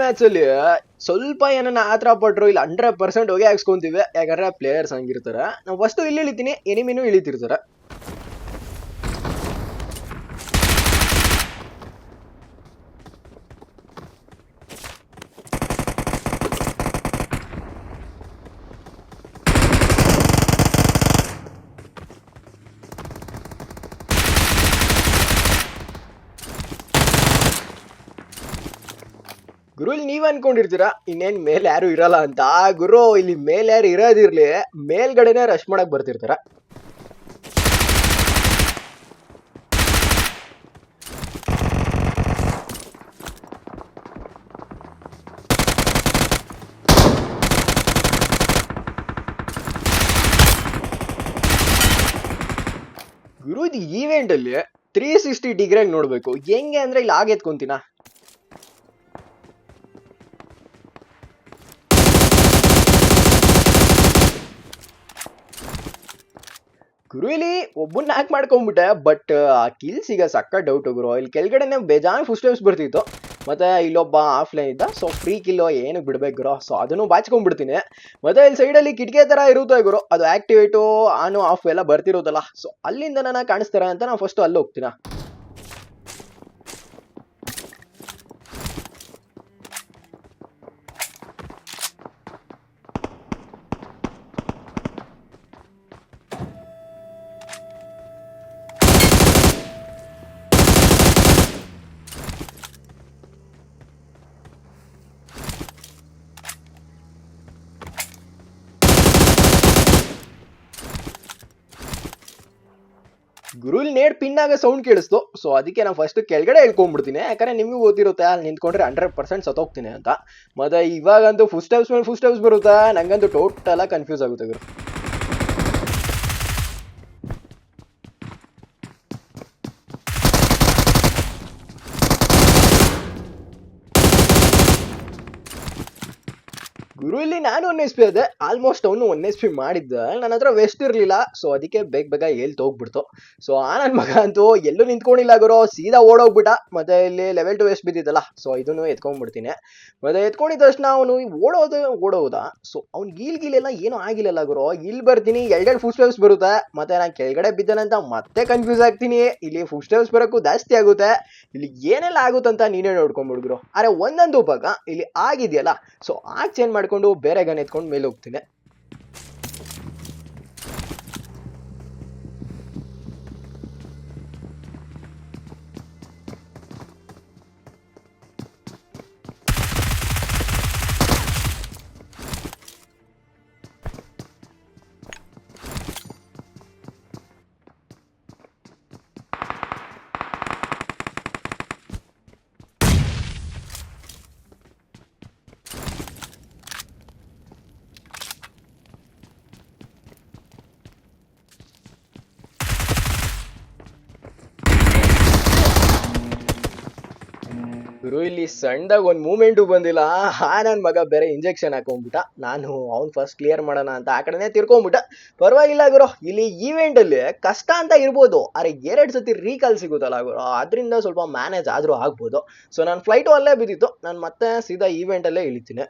Match ಅಲ್ಲಿ ಸ್ವಲ್ಪ ಏನನ್ನ ಆತರ ಪಟ್ರು, ಇಲ್ಲಿ ಹಂಡ್ರೆಡ್ ಪರ್ಸೆಂಟ್ ಹೋಗಿ ಹಾಕ್ಸ್ಕೊಂತೀವಿ. ಯಾಕಂದ್ರೆ ಪ್ಲೇಯರ್ಸ್ ಹಂಗಿರ್ತಾರ. ನಾವು ಫಸ್ಟ್ ಇಲ್ಲಿ ಇಳಿತೀನಿ ಎನಿಮಿನೂ ಇಳಿತಿರ್ತಾರ. ಇಲ್ಲಿ ನೀವ್ ಅನ್ಕೊಂಡಿರ್ತೀರಾ? ಇನ್ನೇನ್ ಮೇಲೆ ಯಾರು ಇರಲ್ಲ ಅಂತ. ಗುರು ಇಲ್ಲಿ ಮೇಲೆ ಯಾರು ಇರೋದಿರ್ಲಿ, ಮೇಲ್ಗಡೆನೆ ರಶ್ ಮಾಡಕ್ ಬರ್ತಿರ್ತಾರ. ಗುರು ಇದು ಈವೆಂಟ್ ಅಲ್ಲಿ ತ್ರೀ ಸಿಕ್ಸ್ಟಿ ಡಿಗ್ರಿಯಾಗಿ ನೋಡ್ಬೇಕು. ಹೆಂಗೆ ಅಂದ್ರೆ ಇಲ್ಲಿ ಆಗ ಎತ್ಕೊಂತೀನ ಗುರು ಇಲ್ಲಿ ಒಬ್ಬನ್ನ ಹ್ಯಾಕ್ ಮಾಡ್ಕೊಂಡ್ಬಿಟ್ಟೆ ಬಟ್ ಆ ಕಿಲ್ ಸಿಗ ಸಕ್ಕ ಡೌಟ್ ಗುರು. ಇಲ್ಲಿ ಕೆಳಗಡೆನೆ ಬೇಜಾನ್ ಫುಲ್ ಸ್ಟೆಪ್ಸ್ ಬರ್ತಿತ್ತು. ಮತ್ತೆ ಇಲ್ಲೊಬ್ಬ ಆಫ್ಲೈನ್ ಇದ್ದ ಸೊ ಫ್ರೀ ಕಿಲ್ಲೋ ಏನು ಬಿಡ್ಬೇಕು ಗುರು. ಸೊ ಅದನ್ನು ಬಾಚ್ಕೊಂಡ್ಬಿಡ್ತೀನಿ ಮತ್ತೆ ಇಲ್ಲಿ ಸೈಡಲ್ಲಿ ಕಿಟಕಿ ತರ ಇರುತ್ತೆ ಗುರು. ಅದು ಆಕ್ಟಿವೇಟು ಆನು ಆಫ್ ಎಲ್ಲ ಬರ್ತಿರೋದಲ್ಲ. ಸೊ ಅಲ್ಲಿಂದ ನಾನು ಕಾಣಿಸ್ತಾರೆ ಅಂತ ನಾನು ಫಸ್ಟ್ ಅಲ್ಲಿ ಹೋಗ್ತೀನ? ಗುರು ಇಲ್ಲಿ ನೇಡ್ ಪಿನ್ ಆಗ ಸೌಂಡ್ ಕೇಳಿಸ್ತು. ಸೊ ಅದಕ್ಕೆ ನಾನು ಫಸ್ಟ್ ಕೆಳಗಡೆ ಹೇಳ್ಕೊಂಡ್ಬಿಡ್ತೀನಿ. ಯಾಕಂದ್ರೆ ನಿಮ್ಗೆ ಗೊತ್ತಿರುತ್ತೆ, ಅಲ್ಲಿ ನಿಂತ್ಕೊಂಡ್ರೆ ಹಂಡ್ರೆಡ್ ಪರ್ಸೆಂಟ್ ಸತ್ತೋಗ್ತೀನಿ ಅಂತ. ಮತ್ತೆ ಇವಾಗಂತೂ ಫುಲ್ ಸ್ಟೆಪ್ಸ್ ಮೇಲೆ ಫುಲ್ ಸ್ಟೆಪ್ಸ್ ಬರುತ್ತಾ? ನಂಗಂತೂ ಟೋಟಲ್ ಕನ್ಫ್ಯೂಸ್ ಆಗುತ್ತೆ ಗುರು, ಇಲ್ಲಿ ನಾನು ಒನ್ ಎಸ್ ಪಿ ಅದೇ. ಆಲ್ಮೋಸ್ಟ್ ಅವನು ಒನ್ ಎಸ್ ಪಿ ಮಾಡಿದ್ದ. ನನ್ನ ಹತ್ರ ವೆಸ್ಟ್ ಇರಲಿಲ್ಲ. ಸೊ ಅದಕ್ಕೆ ಬೇಗ ಬೇಗ ಹೇಳ್ತು ಹೋಗ್ಬಿಡ್ತು. ಸೊ ಆ ನನ್ನ ಮಗ ಅಂತೂ ಎಲ್ಲೂ ನಿಂತ್ಕೊಂಡಿಲ್ಲ ಗುರು. ಸೀದಾ ಓಡೋಗ್ಬಿಟ್ಟ. ಮತ್ತೆ ಇಲ್ಲಿ ಲೆವೆಲ್ ಟು ವೆಸ್ಟ್ ಬಿದ್ದಿದ್ದಲ್ಲ. ಸೊ ಇದನ್ನು ಎತ್ಕೊಂಡ್ಬಿಡ್ತೀನಿ. ಮತ್ತೆ ಎತ್ಕೊಂಡಿದ ತಕ್ಷಣ ಅವನು ಓಡೋದು, ಓಡೋದ. ಸೊ ಅವ್ನು ಗೀಲ್ ಗೀಲೆಲ್ಲ ಏನೂ ಆಗಿಲ್ಲಲ್ಲ ಗುರು. ಇಲ್ಲಿ ಬರ್ತೀನಿ. ಎರಡೆರಡು ಫುಡ್ ಸ್ಟೆಪ್ಸ್ ಬರುತ್ತೆ. ಮತ್ತೆ ನಾನು ಕೆಳಗಡೆ ಬಿದ್ದನಂತ ಮತ್ತೆ ಕನ್ಫ್ಯೂಸ್ ಆಗ್ತೀನಿ. ಇಲ್ಲಿ ಫುಡ್ ಸ್ಟೆಪ್ಸ್ ಬರೋಕ್ಕೂ ಜಾಸ್ತಿ ಆಗುತ್ತೆ. ಇಲ್ಲಿ ಏನೆಲ್ಲ ಆಗುತ್ತಂತ ನೀನೇ ನೋಡ್ಕೊಂಡ್ಬಿಡ್ಗುರು ಅರೆ, ಒಂದೊಂದು ಭಾಗ ಇಲ್ಲಿ ಆಗಿದೆಯಲ್ಲ. ಸೊ ಆಗ ಚೇಂಜ್ ಮಾಡ್ಕೊಂಡು ಬೇರೆ ಗನ್ ಎತ್ಕೊಂಡು ಮೇಲೆ ಹೋಗ್ತೀನಿ. ಗುರು, ಇಲ್ಲಿ ಸಣ್ಣದಾಗ ಒಂದು ಮೂಮೆಂಟು ಬಂದಿಲ್ಲ. ಆ ನನ್ನ ಮಗ ಬೇರೆ ಇಂಜೆಕ್ಷನ್ ಹಾಕೊಂಡ್ಬಿಟ್ಟ. ನಾನು ಅವ್ನು ಫಸ್ಟ್ ಕ್ಲಿಯರ್ ಮಾಡೋಣ ಅಂತ ಆ ಕಡೆನೇ ತಿರ್ಕೊಂಬಿಟ್ಟ ಪರವಾಗಿಲ್ಲ ಗುರು, ಇಲ್ಲಿ ಈವೆಂಟ್ ಅಲ್ಲಿ ಕಷ್ಟ ಅಂತ ಇರ್ಬೋದು. ಅರೆ ಎರಡು ಸತಿ ರೀಕಾಲ್ ಸಿಗುತ್ತಲ್ಲ ಗುರು, ಅದರಿಂದ ಸ್ವಲ್ಪ ಮ್ಯಾನೇಜ್ ಆದ್ರೂ ಆಗ್ಬೋದು. ಸೊ ನಾನು ಫ್ಲೈಟು ಅಲ್ಲೇ ಬಿದ್ದಿತ್ತು. ನಾನು ಮತ್ತೆ ಸೀದಾ ಈವೆಂಟ್ ಅಲ್ಲೇ ಇಳಿತೀನಿ.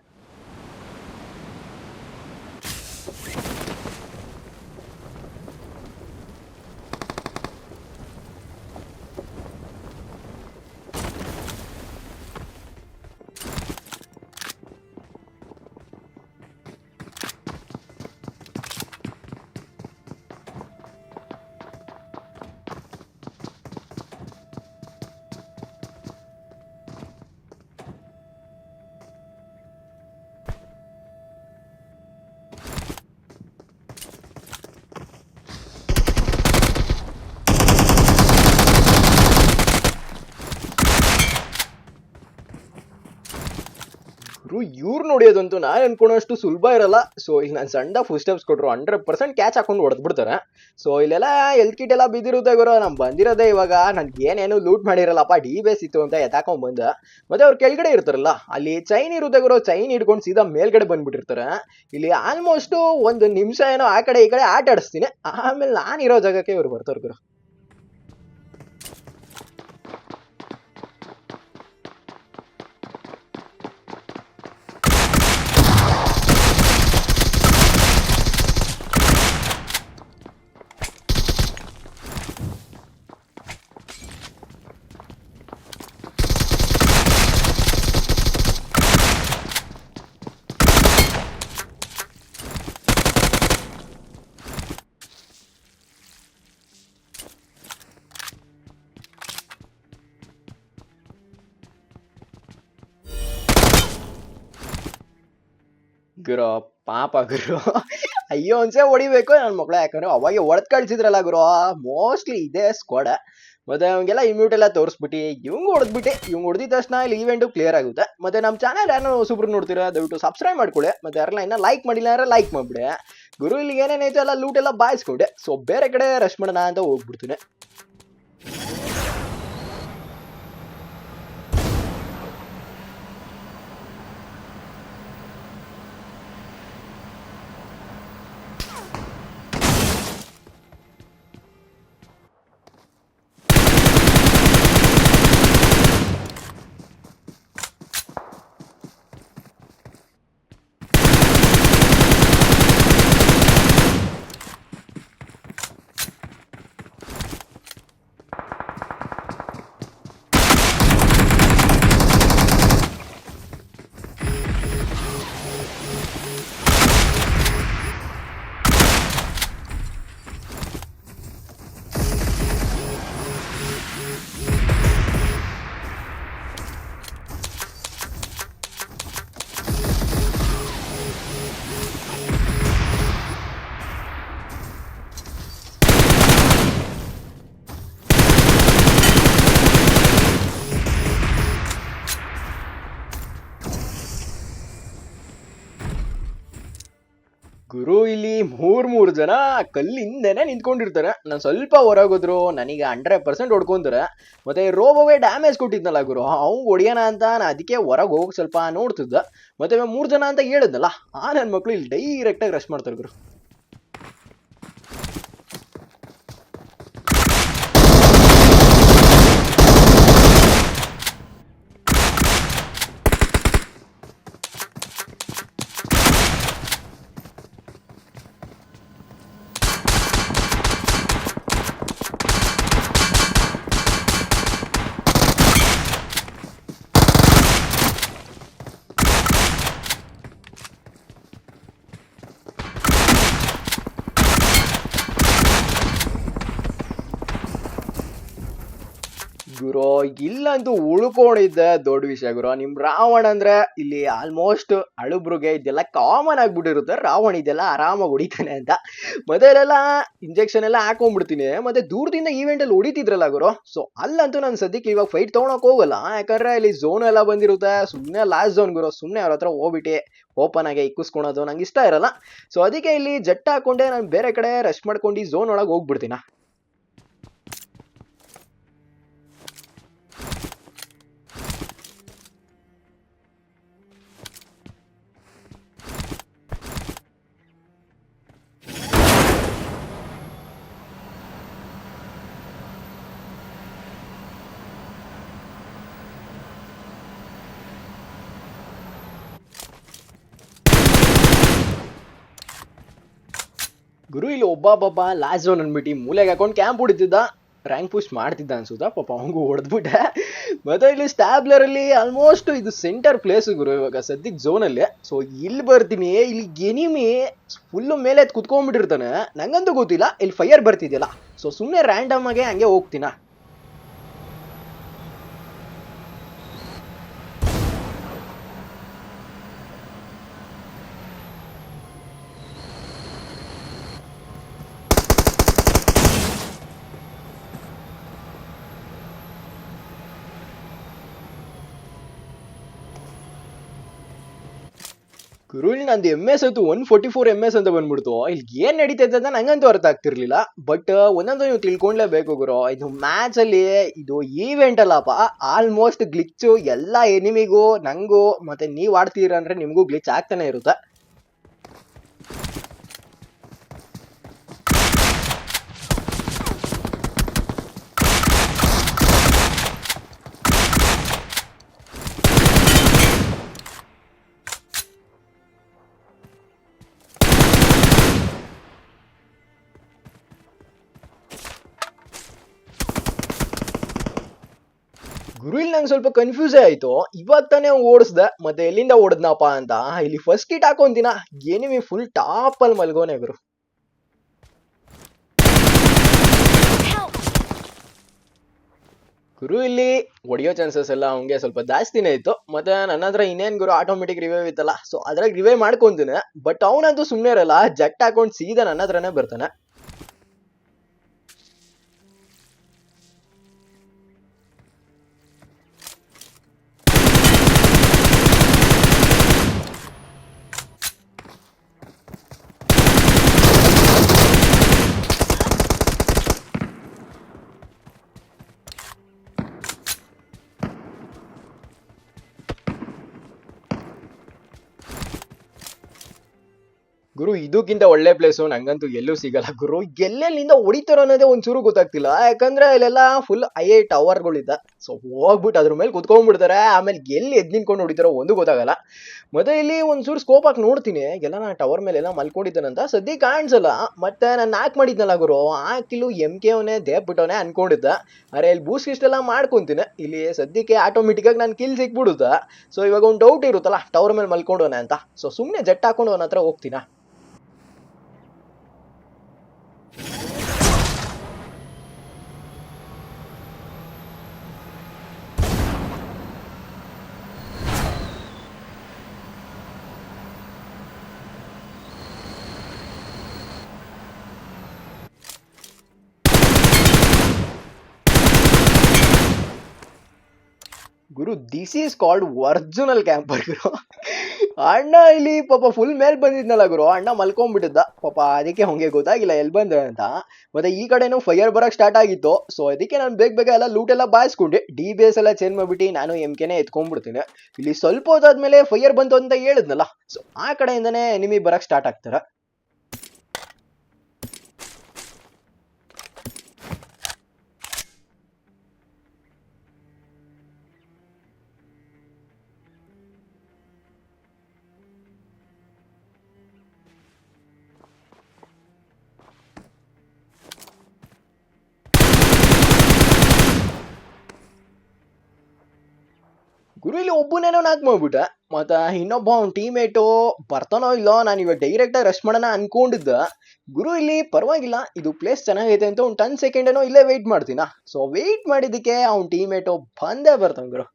ಗುರು ಇವ್ರು ನೋಡಿಯೋದಂತೂ ನಾನು ಅನ್ಕೊಳೋಷ್ಟು ಸುಲಭ ಇರಲ್ಲ. ಸೊ ಇಲ್ಲಿ ನಾನು ಸಣ್ಣ ಫುಲ್ ಸ್ಟೆಪ್ಸ್ ಕೊಟ್ಟರು ಹಂಡ್ರೆಡ್ ಪರ್ಸೆಂಟ್ ಕ್ಯಾಚ್ ಹಾಕೊಂಡು ಹೊಡೆದ್ಬಿಡ್ತಾರೆ. ಸೊ ಇಲ್ಲೆಲ್ಲ ಎಲ್ತ್ ಕಿಟ್ ಎಲ್ಲ ಬಿದ್ದಿರುತ್ತೆ ಗುರು. ನಾನು ಬಂದಿರೋದೇ ಇವಾಗ. ನನಗೆ ಏನೇನು ಲೂಟ್ ಮಾಡಿರಲ್ಲಪ್ಪ ಡಿ ಬೇಸ್ ಇತ್ತು ಅಂತ ಎತ್ತಾಕೊಂಡ್ ಬಂದ ಮತ್ತೆ ಅವ್ರು ಕೆಳಗಡೆ ಇರ್ತಾರಲ್ಲ, ಅಲ್ಲಿ ಚೈನ್ ಇರುತ್ತೆ ಗುರು. ಚೈನ್ ಹಿಡ್ಕೊಂಡು ಸೀದಾ ಮೇಲ್ಗಡೆ ಬಂದ್ಬಿಟ್ಟಿರ್ತಾರೆ. ಇಲ್ಲಿ ಆಲ್ಮೋಸ್ಟ್ ಒಂದು ನಿಮಿಷ ಏನೋ ಆ ಕಡೆ ಈ ಕಡೆ ಆಟ ಆಡಿಸ್ತೀನಿ ಆಮೇಲೆ ಇರೋ ಜಾಗಕ್ಕೆ ಇವ್ರು ಬರ್ತಾರೆ ಗುರು. ಗುರು, ಪಾಪ ಗುರು. ಅಯ್ಯೋ ಒಂದ್ಸೆ ಹೊಡಿಬೇಕು ನನ್ನ ಮಕ್ಳು ಯಾಕಂದ್ರೆ ಅವಾಗ ಹೊಡೆದ್ ಕಳ್ಸಿದ್ರಲ್ಲ ಗುರು. ಮೋಸ್ಟ್ಲಿ ಇದೇ ಸ್ಕೋಡ ಮತ್ತೆ ಅವಂಗೆಲ್ಲ ಇಮ್ಯೂಟ್ ಎಲ್ಲ ತೋರಿಸ್ಬಿಟ್ಟು ಇವಂಗ್ ಹೊಡೆದ್ಬಿಟ್ಟು. ಇವಂಗ್ ಹೊಡೆದಿದ ತಕ್ಷಣ ಇಲ್ಲಿ ಈವೆಂಟು ಕ್ಲಿಯರ್ ಆಗುತ್ತೆ. ಮತ್ತೆ ನಮ್ಮ ಚಾನಲ್ ಯಾರು ಸೂಪರ್ ನೋಡ್ತೀರಾ, ದಯವಿಟ್ಟು ಸಬ್ಸ್ಕ್ರೈಬ್ ಮಾಡ್ಕೊಳ್ಳಿ ಮತ್ತೆ ಯಾರಲ್ಲ ಇನ್ನ ಲೈಕ್ ಮಾಡಿಲ್ಲ ಅಂದ್ರೆ ಲೈಕ್ ಮಾಡ್ಬಿಡಿ. ಗುರು ಇಲ್ಲಿ ಏನೇನೈತೆ ಎಲ್ಲ ಲೂಟ್ ಎಲ್ಲ ಬಾಯಿಸ್ಕೊಂಡೆ. ಸೊ ಬೇರೆ ಕಡೆ ರಶ್ ಮಾಡೋಣ ಅಂತ ಹೋಗ್ಬಿಡ್ತೀನಿ. ಜನ ಕಲ್ಲಿಂದನೇ ನಿಂತ್ಕೊಂಡಿರ್ತಾರೆ. ನಾನು ಸ್ವಲ್ಪ ಹೊರಗೋದ್ರು, ನನಗೆ ಹಂಡ್ರೆಡ್ ಪರ್ಸೆಂಟ್ ಹೊಡ್ಕೊಂತಾರೆ. ಮತ್ತೆ ರೋಬೋವೇ ಡ್ಯಾಮೇಜ್ ಕೊಟ್ಟಿದ್ನಲ್ಲ ಗುರು. ಅವ್ನು ಹೊಡಿಯೋಣ ಅಂತ ನಾನು ಅದಕ್ಕೆ ಹೊರಗೆ ಹೋಗಿ ಸ್ವಲ್ಪ ನೋಡ್ತಿದ್ದೆ. ಮತ್ತೆ ಮೂರು ಜನ ಅಂತ ಹೇಳಿದ್ನಲ್ಲ, ಆ ನನ್ನ ಮಕ್ಳು ಇಲ್ಲಿ ಡೈರೆಕ್ಟಾಗಿ ರಶ್ ಮಾಡ್ತಾರೆ ಗುರು. ಗುರು, ಇಲ್ಲಂತೂ ಉಳ್ಕೊಂಡಿದ್ದೆ ದೊಡ್ಡ ವಿಷಯ ಗುರು, ನಿಮ್ ರಾವಣ ಅಂದ್ರೆ ಇಲ್ಲಿ ಆಲ್ಮೋಸ್ಟ್ ಅಳುಬ್ರಿಗೆ ಇದೆಲ್ಲ ಕಾಮನ್ ಆಗ್ಬಿಟ್ಟಿರುತ್ತೆ. ರಾವಣ ಇದೆಲ್ಲ ಆರಾಮಾಗಿ ಹೊಡಿತಾನೆ ಅಂತ. ಮೊದಲೆಲ್ಲ ಇಂಜೆಕ್ಷನ್ ಎಲ್ಲ ಹಾಕೊಂಡ್ಬಿಡ್ತೀನಿ. ಮತ್ತೆ ದೂರದಿಂದ ಈವೆಂಟ್ ಅಲ್ಲಿ ಹೊಡಿತಿದ್ರಲ್ಲ ಗುರು ಸೊ ಅಲ್ಲಂತೂ ನಾನು ಸದ್ಯಕ್ಕೆ ಇವಾಗ ಫೈಟ್ ತಗೊಳಕ್ ಹೋಗಲ್ಲ. ಯಾಕಂದ್ರೆ ಇಲ್ಲಿ ಝೋನ್ ಎಲ್ಲ ಬಂದಿರುತ್ತೆ. ಸುಮ್ಮನೆ ಲಾಸ್ಟ್ ಝೋನ್ ಗುರು ಸುಮ್ಮನೆ ಅವ್ರ ಹತ್ರ ಹೋಗ್ಬಿಟ್ಟು ಓಪನ್ ಆಗಿ ಇಕ್ಕಿಸ್ಕೊಳೋದು ನಂಗೆ ಇಷ್ಟ ಇರಲ್ಲ. ಸೊ ಅದಕ್ಕೆ ಇಲ್ಲಿ ಜಟ್ ಹಾಕೊಂಡೆ, ನಾನು ಬೇರೆ ಕಡೆ ರಶ್ ಮಾಡ್ಕೊಂಡು ಝೋನ್ ಒಳಗೆ ಹೋಗ್ಬಿಡ್ತೀನ. ಗುರು ಇಲ್ಲಿ ಒಬ್ಬ ಲಾಸ್ಟ್ ಜೋನ್ ಅಂದ್ಬಿಟ್ಟು ಮೂಲೆಗೆ ಹಾಕೊಂಡು ಕ್ಯಾಂಪ್ ಹೊಡಿತಿದ್ದ. ರ್ಯಾಂಕ್ ಪುಷ್ ಮಾಡ್ತಿದ್ದ ಅನ್ಸುತ್ತಾ? ಪಾಪ ಅವಂಗೂ ಹೊಡೆದ್ಬಿಟ್ಟೆ. ಮತ್ತೆ ಇಲ್ಲಿ ಸ್ಟ್ಯಾಬ್ಲರ್ ಅಲ್ಲಿ ಆಲ್ಮೋಸ್ಟ್ ಇದು ಸೆಂಟರ್ ಪ್ಲೇಸ್ ಗುರು ಇವಾಗ ಸದ್ಯಕ್ಕೆ ಝೋನ್ ಅಲ್ಲಿ. ಸೊ ಇಲ್ಲಿ ಬರ್ತೀನಿ, ಇಲ್ಲಿ ಎನಿಮಿ ಫುಲ್ ಮೇಲೆ ಕುತ್ಕೊಂಡ್ಬಿಟ್ಟಿರ್ತಾನೆ. ನಂಗಂತೂ ಗೊತ್ತಿಲ್ಲ, ಇಲ್ಲಿ ಫೈರ್ ಬರ್ತಿದ್ಯಲ್ಲ. ಸೊ ಸುಮ್ಮನೆ ರ್ಯಾಂಡಮ್ ಆಗಿ ಹಂಗೆ ಹೋಗ್ತೀನ? ಇಲ್ಲಿ ನಂದು ಎಂ ಎಸ್ ಅಂತೂ one forty four M S ಅಂತ ಬಂದ್ಬಿಡ್ತು. ಇಲ್ಲಿ ಏನ್ ನಡೀತೈತೆ ಅಂತ ನಂಗಂತೂ ಅರ್ಥ ಆಗ್ತಿರ್ಲಿಲ್ಲ. ಬಟ್ ಒಂದೊಂದು ನೀವು ತಿಳ್ಕೊಂಡ್ಲೇಬೇಕು ಗುರು. ಇದು ಮ್ಯಾಚ್ ಅಲ್ಲಿ ಇದು ಈವೆಂಟ್ ಅಲ್ಲಪ್ಪ ಆಲ್ಮೋಸ್ಟ್ ಗ್ಲಿಚ್ಚು ಎಲ್ಲ ಎನಿಮಿಗೂ ನಂಗೂ, ಮತ್ತೆ ನೀವ್ ಆಡ್ತೀರಾ ಅಂದ್ರೆ ನಿಮ್ಗೂ ಗ್ಲಿಚ್ ಆಗ್ತಾನೆ ಇರುತ್ತೆ. ಗುರು ಇಲ್ಲಿ ನಂಗೆ ಸ್ವಲ್ಪ ಕನ್ಫ್ಯೂಸೇ ಆಯ್ತು. ಇವತ್ತಾನೆ ತಾನೇ ಓಡಿಸ್ದೆ, ಮತ್ತೆ ಎಲ್ಲಿಂದ ಓಡಿದ್ನಪ್ಪ ಅಂತ. ಇಲ್ಲಿ ಫಸ್ಟ್ ಕಿಟ್ ಹಾಕೊಂತಿನ ಎನಿಮಿ ಫುಲ್ ಟಾಪ್ ಅಲ್ಲಿ ಮಲ್ಗೋನೆ ಗುರು. ಗುರು, ಇಲ್ಲಿ ಹೊಡಿಯೋ ಚಾನ್ಸಸ್ ಎಲ್ಲ ಅವ್ನಿಗೆ ಸ್ವಲ್ಪ ಜಾಸ್ತಿನೇ ಇತ್ತು. ಮತ್ತೆ ನನ್ನ ಹತ್ರ ಇನ್ನೇನ್ ಗುರು ಆಟೋಮೆಟಿಕ್ ರಿವೈವ್ ಇತ್ತಲ್ಲ. ಸೊ ಅದ್ರಾಗ ರಿವೈವ್ ಮಾಡ್ಕೊಂತೀನಿ ಬಟ್ ಅವನಂತೂ ಸುಮ್ಮನೆ ಇರಲ್ಲ. ಜಟ್ ಹಾಕೊಂಡು ಸೀದಾ ನನ್ನ ಹತ್ರನೇ ಬರ್ತಾನೆ. ಗುರು, ಇದಕ್ಕಿಂತ ಒಳ್ಳೆ ಪ್ಲೇಸು ನಂಗಂತೂ ಎಲ್ಲೂ ಸಿಗಲ್ಲ. ಗುರು, ಎಲ್ಲೆಲ್ಲಿಂದ ಹೊಡಿತಾರೋ ಅನ್ನೋದೇ ಒಂಚೂರು ಗೊತ್ತಾಗ್ತಿಲ್ಲ. ಯಾಕಂದ್ರೆ ಅಲ್ಲೆಲ್ಲ ಫುಲ್ ಐ ಐ ಟವರ್ಗಳಿದ್ದ ಸೊ ಹೋಗ್ಬಿಟ್ಟು ಅದ್ರ ಮೇಲೆ ಕುತ್ಕೊಂಡ್ಬಿಡ್ತಾರೆ. ಆಮೇಲೆ ಎಲ್ಲಿ ಎದ್ ನಿಂತ್ಕೊಂಡು ಹೊಡಿತಾರೋ ಒಂದು ಗೊತ್ತಾಗಲ್ಲ. ಮತ್ತೆ ಇಲ್ಲಿ ಒಂಚೂರು ಸ್ಕೋಪ್ ಹಾಕಿ ನೋಡ್ತೀನಿ. ಎಲ್ಲ ನಾನು ಟವರ್ ಮೇಲೆ ಎಲ್ಲ ಮಲ್ಕೊಂಡಿದ್ದಾನಂತ ಸದ್ಯ ಕಾಣಿಸಲ್ಲ. ಮತ್ತೆ ನಾನು ನಾಕ್ ಮಾಡಿದ್ನಲ್ಲ ಗುರು, ಆ ಕಿಲು ಎಂ ಕೆ ಅವನೇ ದೇಬ್ಬಿಟ್ಟವನೇ ಅನ್ಕೊಂಡಿದ್ದ. ಅರೆ, ಇಲ್ಲಿ ಬೂಸ್ಟ್ ಇಷ್ಟೆಲ್ಲ ಮಾಡ್ಕೊಂತೀನಿ. ಇಲ್ಲಿ ಸದ್ಯಕ್ಕೆ ಆಟೋಮೆಟಿಕ್ ಆಗಿ ನಾನು ಕಿಲ್ ಸಿಕ್ಬಿಡುತ್ತಾ? ಸೊ ಇವಾಗ ಒಂದು ಡೌಟ್ ಇರುತ್ತಲ್ಲ ಟವರ್ ಮೇಲೆ ಮಲ್ಕೊಂಡೋಣ ಅಂತ. ಸೊ ಸುಮ್ಮನೆ ಜಟ್ ಹಾಕೊಂಡು ಅವನ ಹತ್ರ ಹೋಗ್ತೀನಾ ಗುರು this is called original camper ಗುರು. ಅಣ್ಣ ಇಲ್ಲಿ ಪಾಪ ಫುಲ್ ಮೇಲ್ ಬಂದಿದ್ನಲ್ಲ ಗುರು. ಅಣ್ಣ ಮಲ್ಕೊಂಡ್ಬಿಟ್ಟಿದ್ದ. ಪಾಪ ಅದಕ್ಕೆ ಹಂಗೆ ಗೊತ್ತಾಗಿಲ್ಲ ಎಲ್ಲಿ ಬಂದ ಅಂತ. ಮತ್ತೆ ಈ ಕಡೆನೂ ಫೈರ್ ಬರಕ್ ಸ್ಟಾರ್ಟ್ ಆಗಿತ್ತು. ಸೊ ಅದಕ್ಕೆ ನಾನು ಬೇಗ ಬೇಗ ಎಲ್ಲ ಲೂಟ್ ಎಲ್ಲ ಬಾಯಿಸ್ಕೊಂಡೆ. ಡಿ ಬಿ ಎಸ್ ಎಲ್ಲ ಚೇಂಜ್ ಮಾಡ್ಬಿಟ್ಟು ನಾನು ಎಂ ಕೆನೆ ಎತ್ಕೊಂಡ್ಬಿಡ್ತೀನಿ. ಇಲ್ಲಿ ಸ್ವಲ್ಪ ಹೊತ್ತಾದ್ಮೇಲೆ ಫೈರ್ ಬಂತು ಅಂತ ಹೇಳಿದ್ನಲ್ಲ. ಸೊ ಆ ಕಡೆಯಿಂದನೇ ಎನಿಮಿ ಬರಕ್ ಸ್ಟಾರ್ಟ್ ಆಗ್ತಾರೆ. ಗುರು ಇಲ್ಲಿ ಒಬ್ಬನೇನೋ ನಾಕ್ ಮಾಡ್ಬಿಟ್ಟ. ಮತ್ತ ಇನ್ನೊಬ್ಬ ಅವ್ನ ಟೀಮೇಟು ಬರ್ತಾನೋ ಇಲ್ಲೋ ನಾನು ಇವಾಗ ಡೈರೆಕ್ಟಾಗಿ ರಶ್ ಮಾಡೋಣ ಅನ್ಕೊಂಡಿದ್ದ. ಗುರು ಇಲ್ಲಿ ಪರವಾಗಿಲ್ಲ, ಇದು ಪ್ಲೇಸ್ ಚೆನ್ನಾಗೈತೆ ಅಂತ ಒಂದು ಟೆನ್ ಸೆಕೆಂಡ್ ಏನೋ ಇಲ್ಲೇ ವೆಯ್ಟ್ ಮಾಡ್ತೀನ. ಸೊ ವೆಯ್ಟ್ ಮಾಡಿದ್ದಕ್ಕೆ ಅವ್ನ ಟೀಮೇಟು ಬಂದೇ ಬರ್ತಾನ ಗುರು.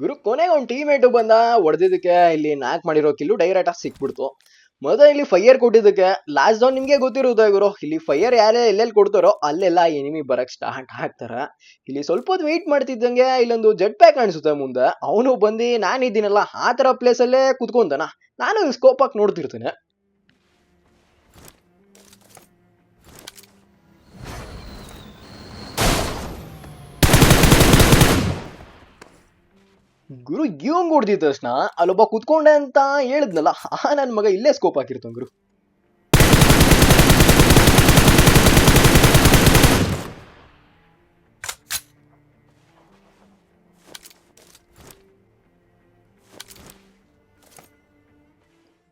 ಗುರು ಕೊನೆಗೆ ಒಂದು ಟೀಮೇಟು ಬಂದ, ಹೊಡೆದಿದ್ದಕ್ಕೆ ಇಲ್ಲಿ ನಾಕ್ ಮಾಡಿರೋ ಕಿಲ್ಲು ಡೈರೆಕ್ಟ್ ಆಗಿ ಸಿಕ್ಬಿಡ್ತು. ಮೊದಲ ಇಲ್ಲಿ ಫೈಯರ್ ಕೊಟ್ಟಿದ್ದಕ್ಕೆ ಲಾಸ್ಟ್ ಡೌನ್ ನಿಮಗೆ ಗೊತ್ತಿರುತ್ತೆ ಗುರು. ಇಲ್ಲಿ ಫೈಯರ್ ಯಾರೇ ಎಲ್ಲೆಲ್ಲಿ ಕೊಡ್ತಾರೋ ಅಲ್ಲೆಲ್ಲ ಎನಿಮಿ ಬರಕ್ ಸ್ಟಾರ್ಟ್ ಆಗ್ತಾರ. ಇಲ್ಲಿ ಸ್ವಲ್ಪ ಹೊತ್ತು ವೆಯ್ಟ್ ಮಾಡ್ತಿದ್ದಂಗೆ ಇಲ್ಲೊಂದು ಜೆಟ್ ಪ್ಯಾಕ್ ಕಾಣಿಸುತ್ತೆ ಮುಂದೆ. ಅವನು ಬಂದು ನಾನಿದ್ದೀನಲ್ಲ ಆ ಥರ ಪ್ಲೇಸಲ್ಲೇ ಕುತ್ಕೊಂತಾನ. ನಾನು ಸ್ಕೋಪ್ ಹಾಕಿ ನೋಡ್ತಿರ್ತೇನೆ. ಗುರು, ಗಿವಂಗ್ ಹೊಡೆದಿದ್ದ ತಕ್ಷಣ ಅಲ್ಲೊಬ್ಬ ಕುತ್ಕೊಂಡೆ ಅಂತ ಹೇಳಿದ್ನಲ್ಲ, ಆ ನನ್ನ ಮಗ ಇಲ್ಲೇ ಸ್ಕೋಪ್ ಹಾಕಿರ್ತಾನ ಗುರು.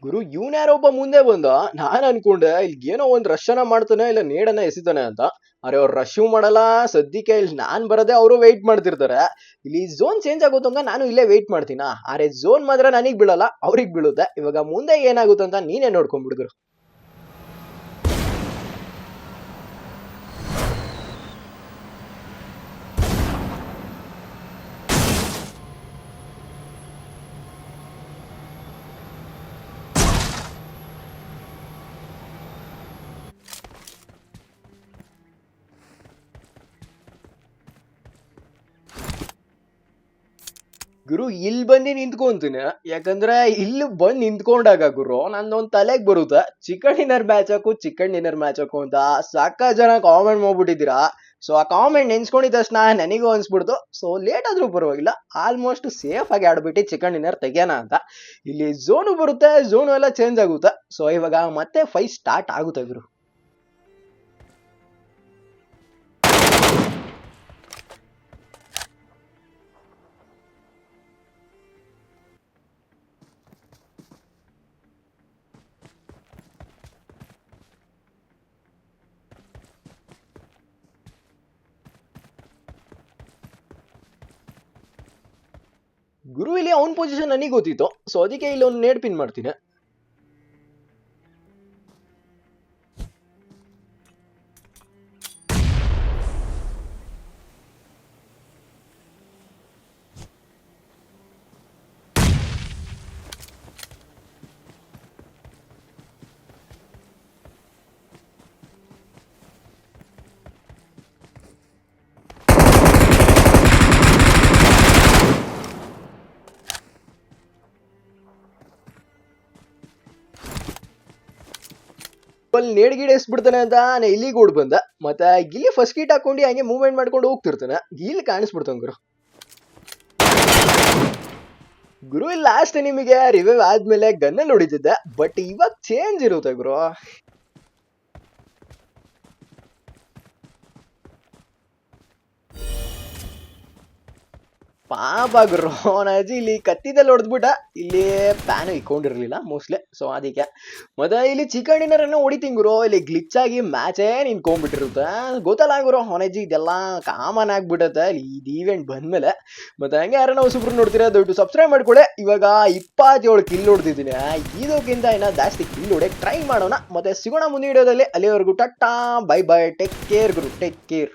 ಗುರು ಯಾರೊಬ್ಬ ಮುಂದೆ ಬಂದ, ನಾನ್ ಅನ್ಕೊಂಡೆ ಇಲ್ಲಿ ಏನೋ ಒಂದ್ ರಶನ ಮಾಡ್ತಾನೆ, ಇಲ್ಲ ನೇಡನ್ನ ಎಸಿತಾನೆ ಅಂತ. ಅರೆ, ಅವ್ರು ರಶ್ಯೂ ಮಾಡಲ್ಲ, ಸದ್ಯಕ್ಕೆ ಇಲ್ಲಿ ನಾನ್ ಬರದೆ ಅವರು ವೆಯ್ಟ್ ಮಾಡ್ತಿರ್ತಾರೆ. ಇಲ್ಲಿ ಝೋನ್ ಚೇಂಜ್ ಆಗುತ್ತಂಗ ನಾನು ಇಲ್ಲೇ ವೆಯ್ಟ್ ಮಾಡ್ತೀನಾ? ಅರೆ ಝೋನ್ ಮಾತ್ರ ನನಗ್ ಬೀಳಲ್ಲ, ಅವ್ರಿಗೆ ಬೀಳುತ್ತೆ. ಇವಾಗ ಮುಂದೆ ಏನಾಗುತ್ತೆ ಅಂತ ನೀನೇ ನೋಡ್ಕೊಂಡ್ಬಿಡುಗ್ರು ಗುರು ಇಲ್ಲಿ ಬಂದು ನಿಂತ್ಕೊಂತೀನಿ. ಯಾಕಂದ್ರೆ ಇಲ್ಲಿ ಬಂದು ನಿಂತ್ಕೊಂಡಾಗ ಗುರು ನಂದೊಂದು ತಲೆಗೆ ಬರುತ್ತೆ. ಚಿಕನ್ ಡಿನ್ನರ್ ಮ್ಯಾಚ್ ಹಾಕು ಚಿಕನ್ ಡಿನ್ನರ್ ಮ್ಯಾಚ್ ಹಾಕು ಅಂತ ಸಾಕ ಜನ ಕಾಮೆಂಟ್ ಮಾಡ್ಬಿಟ್ಟಿದ್ದೀರಾ. ಸೊ ಆ ಕಾಮೆಂಟ್ ನೆನ್ಸ್ಕೊಂಡಿದ ತಕ್ಷಣ ನನಗೂ ಅನ್ಸ್ಬಿಡ್ತು. ಸೊ ಲೇಟ್ ಆದ್ರೂ ಪರವಾಗಿಲ್ಲ. ಆಲ್ಮೋಸ್ಟ್ ಸೇಫ್ ಆಗಿ ಆಡ್ಬಿಟ್ಟು ಚಿಕನ್ ಡಿನ್ನರ್ ತೆಗಿಯೋಣ ಅಂತ. ಇಲ್ಲಿ ಝೋನು ಬರುತ್ತೆ ಝೋನು ಎಲ್ಲ ಚೇಂಜ್ ಆಗುತ್ತೆ. ಸೊ ಇವಾಗ ಮತ್ತೆ ಫೈಟ್ ಸ್ಟಾರ್ಟ್ ಆಗುತ್ತೆ ಗುರು. ಗುರು ಇಲ್ಲಿ ಅವ್ನ ಪೊಸಿಷನ್ ನನಗೆ ಗೊತ್ತಿತ್ತು. ಸೊ ಅದಕ್ಕೆ ಇಲ್ಲಿ ಒಂದು ನೇಡ್ ಪಿನ್ ಮಾಡ್ತೀನಿ. ಅಲ್ಲಿ ಬಿಡ್ತಾನೆ ಅಂತ ನಾನು ಇಲ್ಲಿಗೆ ಓಡ್ ಬಂದ. ಮತ್ತೆ ಇಲ್ಲಿ ಫಸ್ಟ್ ಗೀಟ್ ಹಾಕೊಂಡು ಹಂಗೆ ಮೂವ್ಮೆಂಟ್ ಮಾಡ್ಕೊಂಡು ಹೋಗ್ತಿರ್ತಾನೆ. ಇಲ್ಲಿ ಕಾಣಿಸ್ಬಿಡ್ತಾನೆ ಗುರು ಗುರು ಲಾಸ್ಟ್ ನಿಮಗೆ ರಿವೈವ್ ಆದ್ಮೇಲೆ ಗನ್ನಲ್ಲಿ ಹೊಡಿತಿದ್ದೆ. ಬಟ್ ಇವಾಗ ಚೇಂಜ್ ಇರುತ್ತೆ ಗುರು. ಪಾಪ ಅಜ್ಜಿ ಇಲ್ಲಿ ಕತ್ತಿದಲ್ಲಿ ಹೊಡೆದ್ಬಿಟ್ಟ. ಇಲ್ಲಿ ಪ್ಯಾನ್ ಇಕ್ಕೊಂಡಿರಲಿಲ್ಲ ಮೋಸ್ಟ್ಲಿ ಸೊ ಅದಕ್ಕೆ ಮತ್ತೆ ಇಲ್ಲಿ ಚಿಕನ್ ಡಿನ್ನರ್ ಅನ್ನು ಹೊಡಿತೀನಿ ಗುರು. ಇಲ್ಲಿ ಗ್ಲಿಚ್ ಆಗಿ ಮ್ಯಾಚೇ ನಿಂತ್ಕೊಂಡ್ಬಿಟ್ಟಿರುತ್ತೆ. ಗೊತ್ತಲ್ಲ ಗುರು ಹೊನಜ್ಜಿ ಇದೆಲ್ಲ ಕಾಮನ್ ಆಗ್ಬಿಡತ್ತೆ. ಇದು ಈವೆಂಟ್ ಬಂದ್ಮೇಲೆ. ಮತ್ತೆ ಹಂಗೆ ಯಾರನ್ನ ಹೊಸಬ್ರು ನೋಡ್ತೀರಾ ದೊಡ್ಡ ಸಬ್ಸ್ಕ್ರೈಬ್ ಮಾಡ್ಕೊಳ್ಳಿ. ಇವಾಗ ಇಪ್ಪತ್ತೇಳು ಕಿಲ್ ಹೊಡ್ದಿದ್ದೀನಿ. ಇದಕ್ಕಿಂತ ಇನ್ನೂ ಜಾಸ್ತಿ ಕಿಲ್ ಹೊಡೆಯಕ್ಕೆ ಟ್ರೈ ಮಾಡೋಣ. ಮತ್ತೆ ಸಿಗೋಣ ಮುಂದಿನ ವಿಡಿಯೋದಲ್ಲಿ ಅಲ್ಲಿವರೆಗೂ tata bye bye take care ಗುರು ಟೇಕ್ ಕೇರ್